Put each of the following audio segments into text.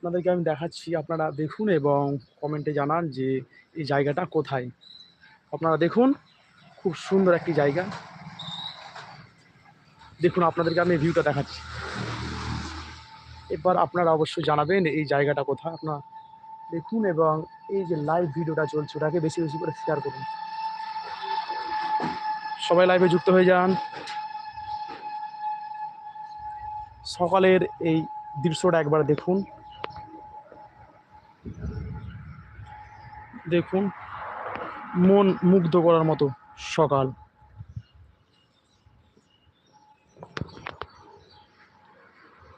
আপনাদেরকে আমি দেখাচ্ছি, আপনারা দেখুন এবং কমেন্টে জানান যে এই জায়গাটা কোথায়। আপনারা দেখুন, খুব সুন্দর একটি জায়গা। দেখুন, আপনাদেরকে আমি ভিউটা দেখাচ্ছি। এবার আপনারা অবশ্যই জানাবেন এই জায়গাটা কোথায়। আপনারা দেখুন এবং এই যে লাইভ ভিডিওটা চলছে, ওটাকে বেশি বেশি করে শেয়ার করুন। সবাই লাইভে যুক্ত হয়ে যান। সকালের এই দৃশ্যটা একবার দেখুন। দেখুন, মন মুগ্ধ করার মতো সকাল।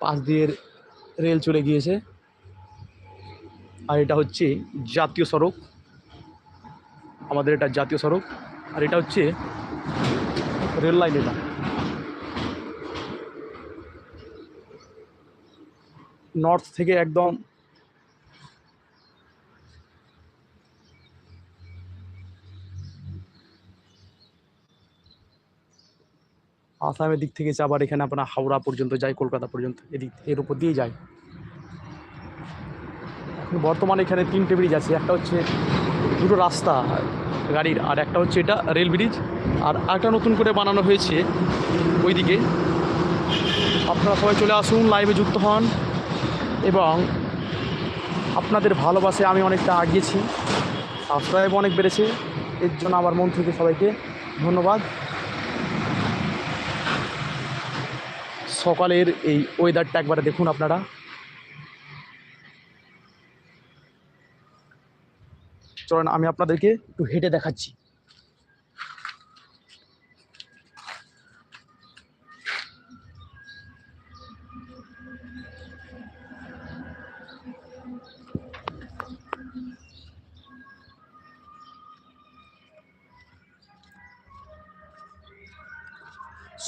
পাশ দিয়ে রেল চলে গিয়েছে। আর এটা হচ্ছে জাতীয় সড়ক। আমাদের এটা জাতীয় সড়ক। আর এটা হচ্ছে রেল লাইন এটা। নর্থ থেকে একদম আসামের দিক থেকে আবার এখানে আপনার হাওড়া পর্যন্ত যায়, কলকাতা পর্যন্ত, এদিক এর উপর দিয়ে যায়। বর্তমানে এখানে তিনটে ব্রিজ আছে, একটা হচ্ছে দুটো রাস্তা গাড়ির, আর একটা হচ্ছে এটা রেল ব্রিজ আর একটা নতুন করে বানানো হয়েছে ওইদিকে। আপনারা সবাই চলে আসুন লাইভে যুক্ত হন, এবং আপনাদের ভালোবাসে আমি অনেকটা আগিয়েছি। সাবস্ক্রাইব অনেক বেড়েছে, এর জন্য আমার মন থেকে সবাইকে ধন্যবাদ। সকালের এই ওয়েদারটা একবারে দেখুন আপনারা। চলেন, আমি আপনাদেরকে একটু হেঁটে দেখাচ্ছি।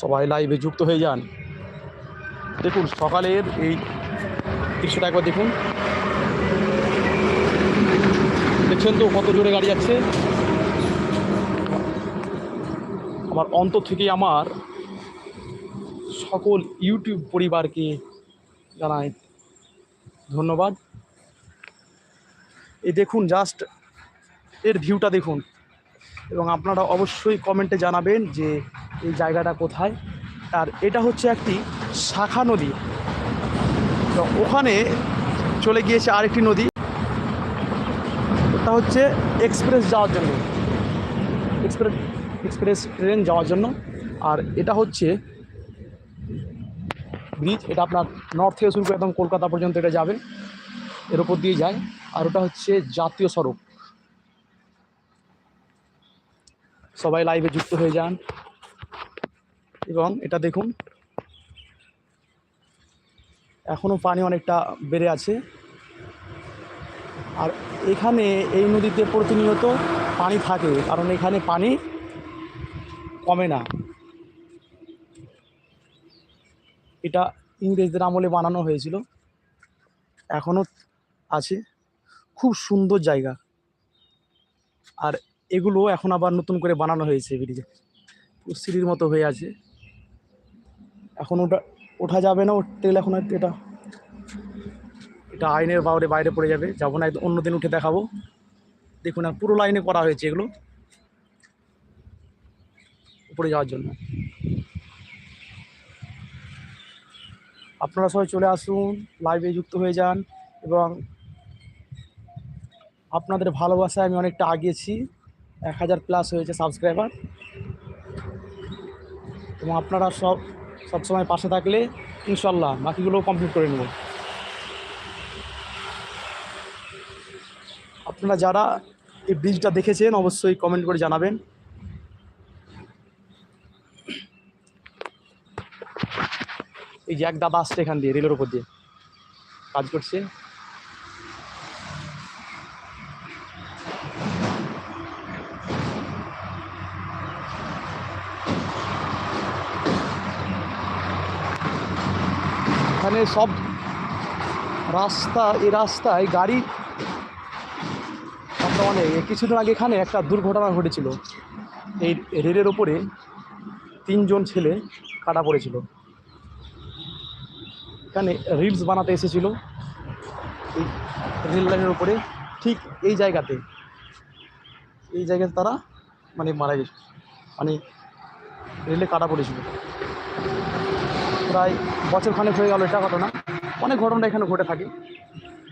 সবাই লাইভে যুক্ত হয়ে যান। দেখুন, সকালের এই দৃশ্যটা একবার দেখুন। দেখছেন তো কত জোরে গাড়ি যাচ্ছে? আমার অন্তর থেকে আমার সকল ইউটিউব পরিবারকে জানাই ধন্যবাদ। এই দেখুন জাস্ট এর ভিউটা দেখুন। এবং আপনারা অবশ্যই কমেন্টে জানাবেন যে এই জায়গাটা কোথায়। আর এটা হচ্ছে একটি শাখা নদী। তো ওখানে চলে গিয়েছে আরেকটি নদী। ওটা হচ্ছে এক্সপ্রেস যাওয়ার জন্য। এক্সপ্রেস এক্সপ্রেস ট্রেন যাওয়ার জন্য। আর এটা হচ্ছে ব্রিজ। এটা আপনার নর্থ থেকে শুরু করে একদম কলকাতা পর্যন্ত এটা যাবে এর উপর দিয়ে যায়। আর ওটা হচ্ছে জাতীয় সড়ক। সবাই লাইভে যুক্ত হয়ে যান। এবং এটা দেখুন এখনও পানি অনেকটা বেড়ে আছে। আর এখানে এই নদীতে প্রতিনিয়ত পানি থাকে, কারণ এখানে পানি কমে না। এটা ইংরেজদের আমলে বানানো হয়েছিল, এখনও আছে। খুব সুন্দর জায়গা। আর এগুলো এখন আবার নতুন করে বানানো হয়েছে ব্রিজে সিঁড়ির মতো হয়ে আছে। এখন ওটা ওঠা যাবে না ট্রেল এখন এটা। এটা আইনের বাইরে বাইরে পড়ে যাবে। যাব না অন্য দিন উঠে দেখাবো। দেখুন আর পুরো লাইনে করা হয়েছে এগুলো। উপরে যাওয়ার জন্য। আপনারা সবাই চলে আসুন লাইভে যুক্ত হয়ে যান এবং আপনাদের ভালোবাসায় আমি অনেকটা আগিয়েছি। এক হাজার প্লাস হয়েছে সাবস্ক্রাইবার এবং আপনারা সব সবসময় পাশে থাকলে ইনশাল্লাহ বাকিগুলোও কমপ্লিট করে নেব। আপনারা যারা এই ব্রিজটা দেখেছেন, অবশ্যই কমেন্ট করে জানাবেন। এই যে এক দাদা আসছে এখান দিয়ে, রেলের উপর দিয়ে। কাজ করছে। এখানে সব রাস্তা, এই রাস্তায় গাড়ি আমরা অনেক কিছুদিন আগে এখানে একটা দুর্ঘটনা ঘটেছিল। এই রেলের ওপরে তিনজন ছেলে কাটা পড়েছিল। এখানে রিলস বানাতে এসেছিল। এই রেল লাইনের উপরে ঠিক এই জায়গাতে এই জায়গাতে তারা মানে মারা গেছে। মানে রেলে কাটা পড়েছিল। প্রায় বছর খানেক হয়ে গেল এটা ঘটনা। অনেক ঘটনা এখানে ঘটে থাকে।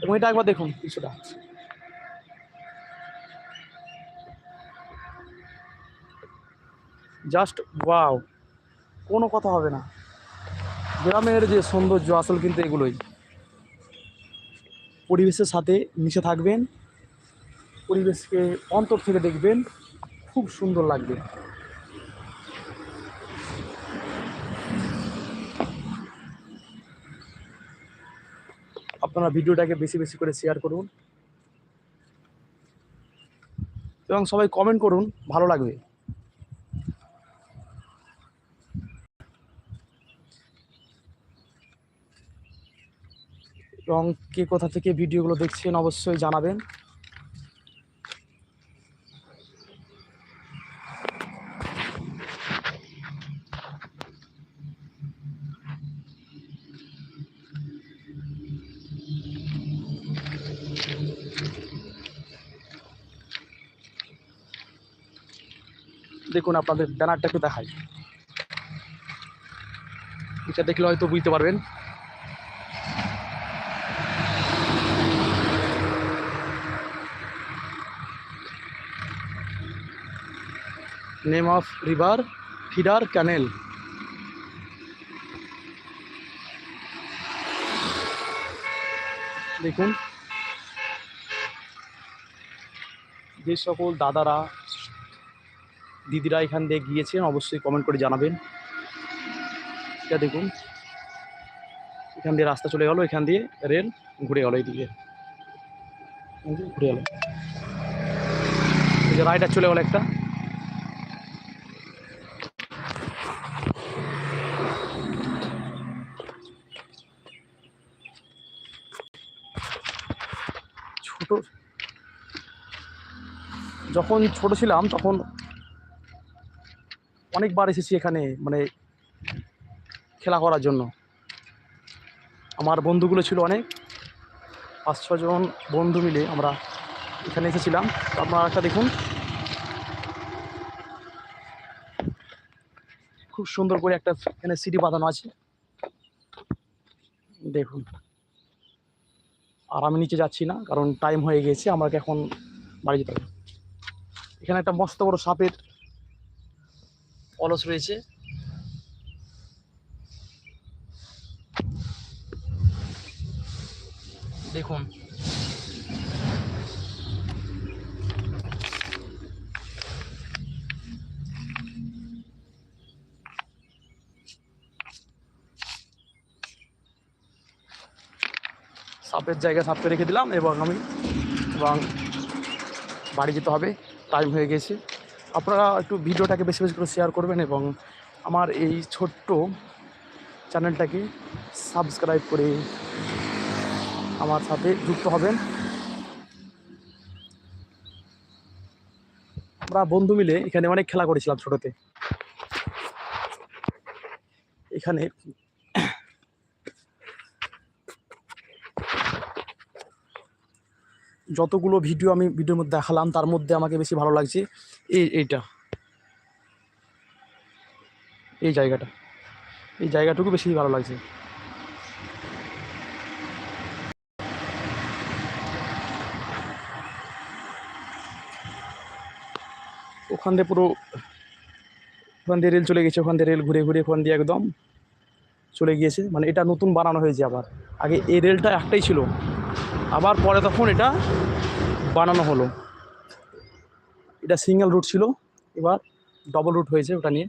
এবং এটা একবার দেখুন কিছুটা জাস্ট ওয়াও, কোনো কথা হবে না। গ্রামের যে সৌন্দর্য, আসল কিন্তু এগুলোই। পরিবেশের সাথে মিশে থাকবেন। পরিবেশকে অন্তর থেকে দেখবেন। খুব সুন্দর লাগবে। আপনারা ভিডিওটাকে বেশি বেশি করে শেয়ার করুন। এবং সবাই কমেন্ট করুন, ভালো লাগবে। এবং কে কোথা থেকে ভিডিওগুলো দেখছেন অবশ্যই জানাবেন। দেখুন আপনাদের ব্যানারটা একটু দেখাই। এটা দেখলে হয়তো বুঝতে পারবেন। Name of river feeder canal দেখুন। যে সকল দাদারা দিদিরা এখান দিয়ে গিয়েছেন, অবশ্যই কমেন্ট করে জানাবেন। এটা দেখুন। এখান দিয়ে রাস্তা চলে গেল, এখান দিয়ে রেল ঘুরে গেল এইদিকে। ঘুরে গেল। এই যে রাইডার চলে গেল একটা। ছোট যখন ছোট ছিলাম, তখন অনেকবার এসেছি এখানে মানে খেলা করার জন্য। আমার বন্ধুগুলো ছিল অনেক। পাঁচ ছজন বন্ধু মিলে আমরা এখানে এসেছিলাম। আপনারা একটা দেখুন। খুব সুন্দর করে একটা এখানে সিডি বাঁধানো আছে। দেখুন। আর আমি নিচে যাচ্ছি না, কারণ টাইম হয়ে গেছে, আমাকে এখন বাড়ি যেতে হবে। এখানে একটা মস্ত বড় সাপের অলস রয়েছে। দেখুন। সাপের জায়গায় সাপকে রেখে দিলাম এবং আমি এবং বাড়ি যেতে হবে। টাইম হয়ে গেছে। আপনারা একটু ভিডিওটাকে বেশি বেশি করে শেয়ার করবেন এবং আমার এই ছোট্ট চ্যানেলটাকে সাবস্ক্রাইব করে আমার সাথে যুক্ত হবেন। আমরা বন্ধু মিলে এখানে অনেক খেলা করেছিলাম ছোটতে। এখানে যতগুলো ভিডিও আমি ভিডিওর মধ্যে দেখালাম, তার মধ্যে আমাকে বেশি ভালো লাগছে। এইটা। এই জায়গাটা। এই জায়গাটুকু বেশি ভালো লাগছে। ওখান দিয়ে পুরো, ওখান দিয়ে রেল চলে গেছে, ওখান দিয়ে রেল ঘুরে ঘুরে ওখান দিয়ে একদম চলে গিয়েছে। মানে এটা নতুন বানানো হয়েছে আবার। আগে এই রেলটা একটাই ছিল। আবার পরে তখন এটা বানানো হলো। এটা সিঙ্গেল রুট ছিল, এবার ডবল রুট হয়েছে ওটা নিয়ে।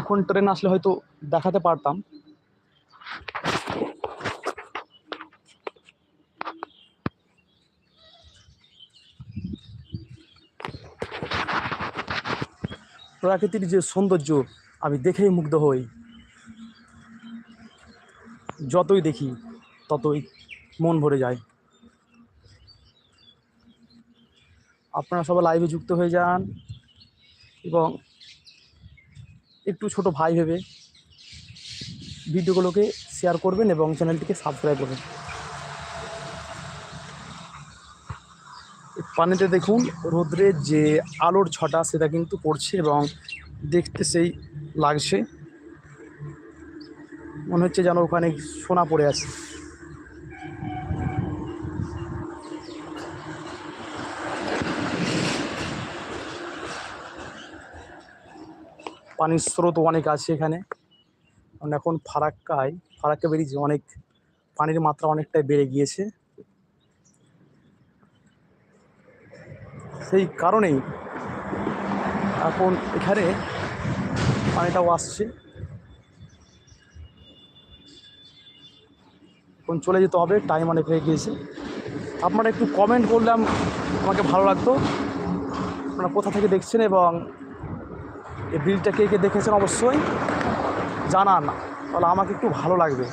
এখন ট্রেন আসলে হয়তো দেখাতে পারতাম। প্রাকৃতিক যে সৌন্দর্য, আমি দেখেই মুগ্ধ হই। যতই দেখি ততই মন ভরে যায়। আপনারা সবাই লাইভে যুক্ত হয়ে যান এবং একটু ছোট ভাই ভেবে ভিডিওগুলোকে শেয়ার করবেন এবং চ্যানেলটিকে সাবস্ক্রাইব করবেন। পানিতে দেখুন রোদ্রের যে আলোর ছটা সেটা কিন্তু পড়ছে এবং দেখতে সেই লাগছে। মনে হচ্ছে যেন ওখানে সোনা পড়ে আছে। পানির স্রোত অনেক আছে এখানে। কারণ এখন ফারাক্কায়, ফারাক্কা বেরিয়েছে অনেক পানির মাত্রা অনেকটাই বেড়ে গিয়েছে। সেই কারণেই এখন এখানে পানিটাও আসছে। এখন চলে যেতে হবে টাইম অনেক হয়ে গিয়েছে। আপনারা একটু কমেন্ট করলাম আমাকে ভালো লাগতো। আপনারা কোথা থেকে দেখছেন এবং এই বিলটা কে কে দেখেছেন অবশ্যই জানান। তাহলে আমাকে একটু ভালো লাগবে।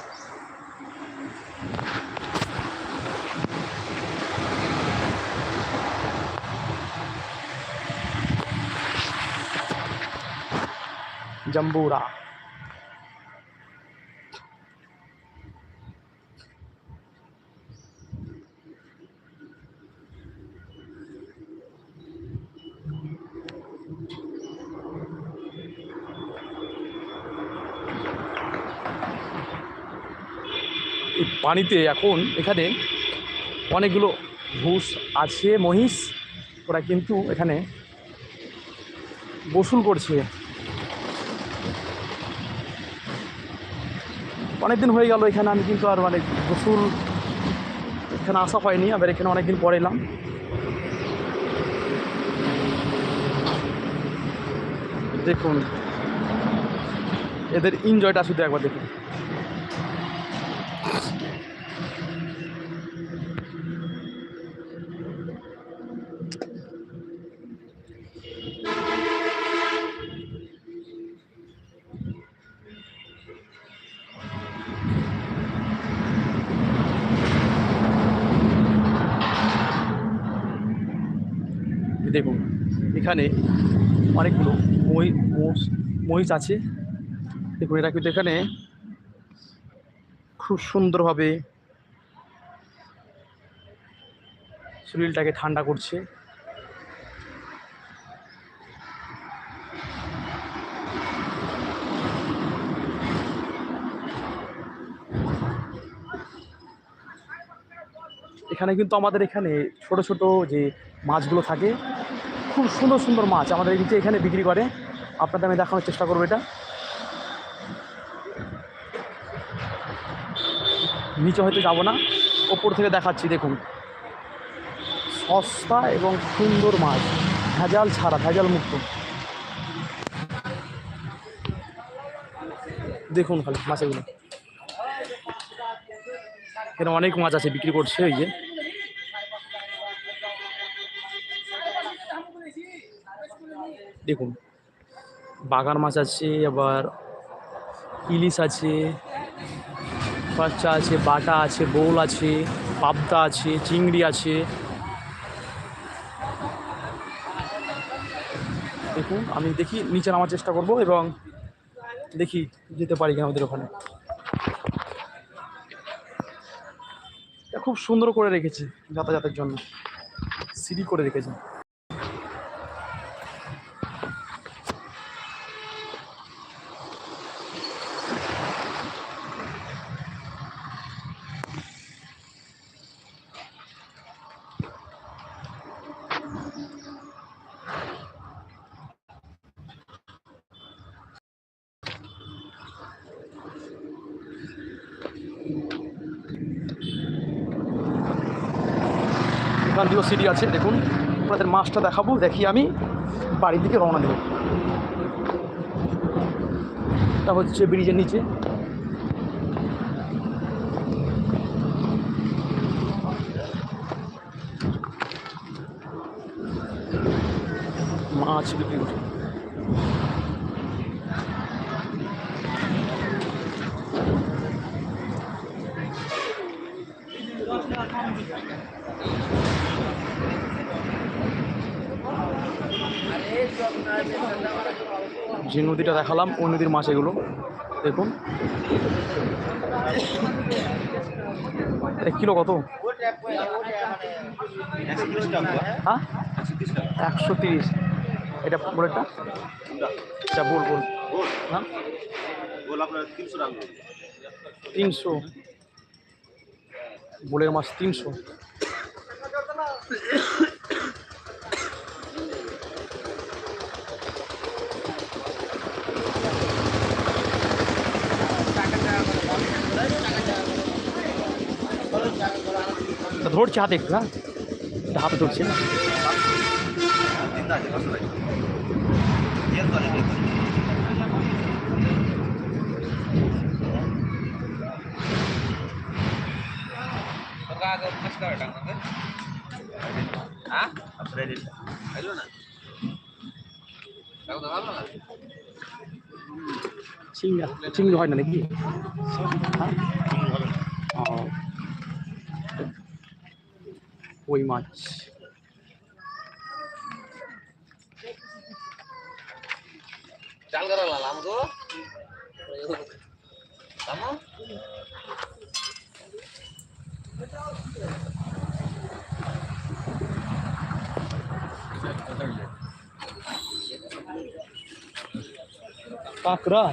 জম্বুরা। পানিতে এখন এখানে অনেকগুলো ঘুষ আছে, মহিষ। ওরা কিন্তু এখানে গোসল করছে। অনেকদিন হয়ে গেল এখানে, আমি কিন্তু আর মানে গোসল এখানে আসা হয়নি। আবার এখানে অনেকদিন পরে এলাম। দেখুন, এদের এনজয়টা শুধু একবার দেখুন। এখানে অনেকগুলো মই মহিষ আছে। দেখুন, এরা কিন্তু এখানে খুব সুন্দরভাবে শরীরটাকে ঠান্ডা করছে। এখানে কিন্তু আমাদের এখানে ছোট ছোট যে মাছগুলো থাকে খুব সুন্দর সুন্দর মাছ আমাদের কিন্তু এখানে বিক্রি করে। আপনাদের আমি দেখানোর চেষ্টা করব এটা। নিচে হয়তো যাব না, ওপর থেকে দেখাচ্ছি, দেখুন। সস্তা এবং সুন্দর মাছ, ভেজাল ছাড়া, ভেজাল মুক্ত। দেখুন খালি মাছগুলো। এখানে অনেক মাছ আছে বিক্রি করছে ওই যে। দেখুন, বাগান মাছ আছে, আবার ইলিশ আছে, বাচ্চা আছে, বাটা আছে, বোল আছে, পাবদা আছে, চিংড়ি আছে। দেখুন, আমি দেখি, নিচে নামার চেষ্টা করব এবং দেখি যেতে পারি কিনা আমাদের ওখানে। খুব সুন্দর করে রেখেছে, যাতায়াতের জন্য। সিঁড়ি করে রেখেছে। এখান দিয়েও সিঁড়ি আছে, দেখুন। আপনাদের মাছটা দেখাবো, দেখি আমি বাড়ির দিকে রওনা দেব। এটা হচ্ছে ব্রিজের নিচে। মাছ বিক্রি করছে। যে নদীটা দেখালাম, ওই নদীর মাছ এগুলো। দেখুন। এক কিলো কত? হ্যাঁ? একশো তিরিশ। এটা বোলেরটা এটা বোল বোল। হ্যাঁ? বল তিনশো তিনশো। বোলের মাছ তিনশো তা ধরছে হাতে একটু হ্যাঁ এটা হাতে ধরছে না জিন্দা আছে, পাঁচশো টাকা। জিন্দা আছে, জিন্দা আছে। আপনার এই রেটটা। চিংড়ি চিংড়ি হয় না নাকি হ্যাঁ ও। ওই মাছ চাল করা লালাম গো কামো কাঁকড়া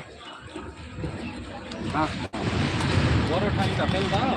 বড় ঠাইটা ফেল দাও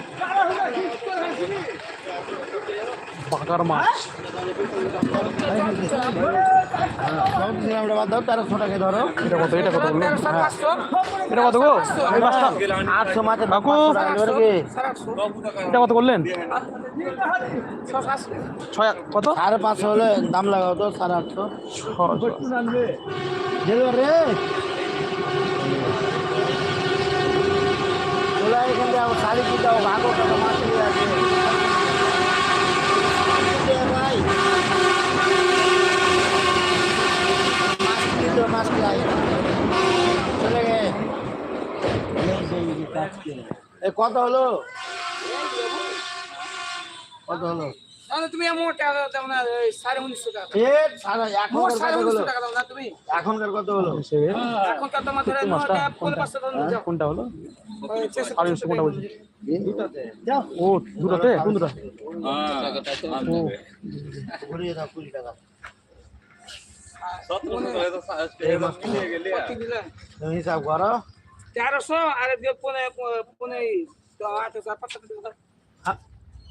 বাঁকার মাছ। তেরোশো টাকা ধরো। এটা কত এটা কত এটা কত গো? আটশো মাছের কাকু। এটা কত বললেন? ছয় কত? সাড়ে পাঁচশো হলে দাম লাগাও তো সাড়ে আটশো। রে। তোলা এখান থেকে আবার শাড়ি কি দাও ভাগো কত মাছ নিয়ে আছে ভাই মাছ কি তো মাছ কি আই চলে গে কত হলো? কত হলো? তুমি এমন টাকা দাও না ওই সাড়ে উনিশশো টাকা এ সাড়ে মোট এখনকার সাড়ে কত হলো? উনিশশো টাকা দাও না তুমি? এখনকার কত হলো? সে এখন তো তোমার ধরে শুক্তো মাছটা নটা পনেরো কোনটা? পাঁচশো কোনটা হলো? ওই চারশো কোনটা বলছি ও দুটোতে? কোন দুটো ও। ঘুরিয়ে দাও কুড়ি টাকা কত দিলে? তুমি হিসাব করো। তেরোশো আর দিয়ে পনে পনে আট হাজার পাঁচশো টাকা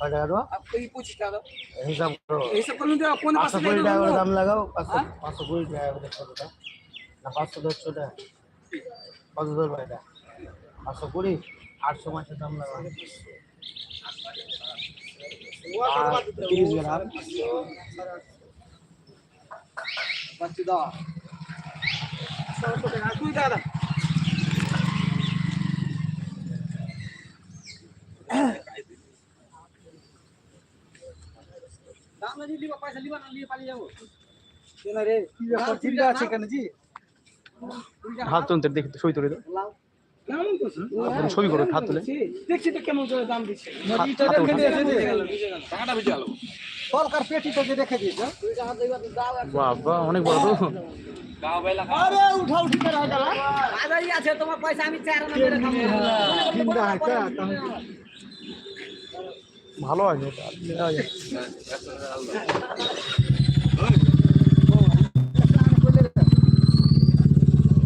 দাও। হ্যাঁ, কয় টাকা দেবো? আর এই পঁচিশ টাকা দাও। হিসাব করো এইসব করুন দেওয়া পনে পাঁচশো পাঁচশো কুড়ি টাকা টাকা করে দাও। দাম লাগাও পাঁচশো পাঁচশো কুড়ি টাকা করে কতটা না পাঁচশো দশশো টাকা কত ধরবো এটা পাঁচশো কুড়ি আটশো মাসের দাম লাগাও আর তিরিশ গ্রাম পাঁচশো দাও কেন রে? চিন্তা আছে কেন জি? হাত তুলতে দেখি ছবি তুলে দাও কেমন ছবি করো হাত তুলে দেখছি তো কেমন করে দাম দিচ্ছে হাত- হাতে ওঠা। বুঝে গেল, সরকার পেটিটা যে রেখে দিয়েছে বাবা অনেক বড় তো আরে উঠা উঠি করে হয়ে গেল আছে। আরও ঠিক আছে হলো কি আছে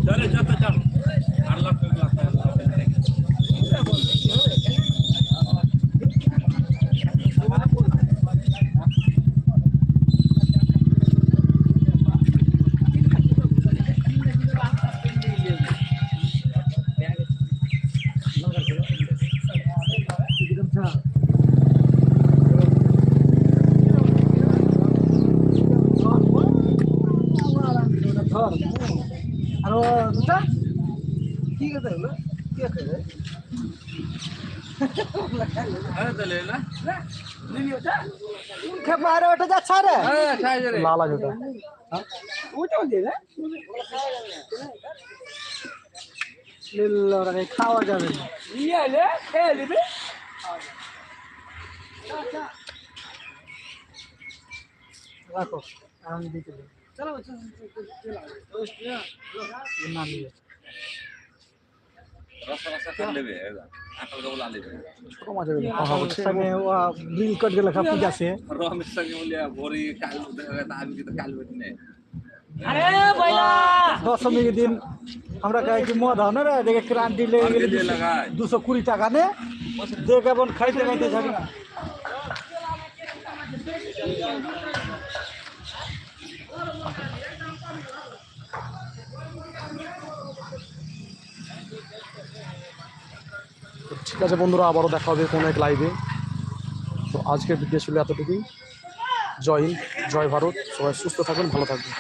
চলে যাতে তাহলে না নিবি ওটা খেপা আরে ওটা যাচ্ছে রে আরে ছাই রে লাল আছে ওটা ওটাও দে রে লিল্লা রে খাওয়া যাবে না নিয়ে এলে খেয়ে নিবি রাখো আমি দিতে দিই চলো না নিয়ে রসা রসা খান দেবে আকাল গাবল আন দেবে ছোট মাছ এগুলো কথা বলছে সঙ্গে ও বিল কট গেলে খাপি আছে রমেশ সঙ্গে বলে ভরি কাল দেখা আমি কিন্তু কাল বেটি নেই আরে বইলা দশমীর দিন আমরা কাই কি মদ হয় না রে দেখে ক্রান্তি লেগে দিয়ে গেলে লাগায় দুশো কুড়ি টাকা নে দেখে বোন খাইতে খাইতে যাবি ঠিক আছে বন্ধুরা, আবারও দেখা হবে কোনো এক লাইভে তো আজকের ভিডিও ছিল এতটুকুই। জয় হিন্দ, জয় ভারত। সবাই সুস্থ থাকবেন, ভালো থাকবেন।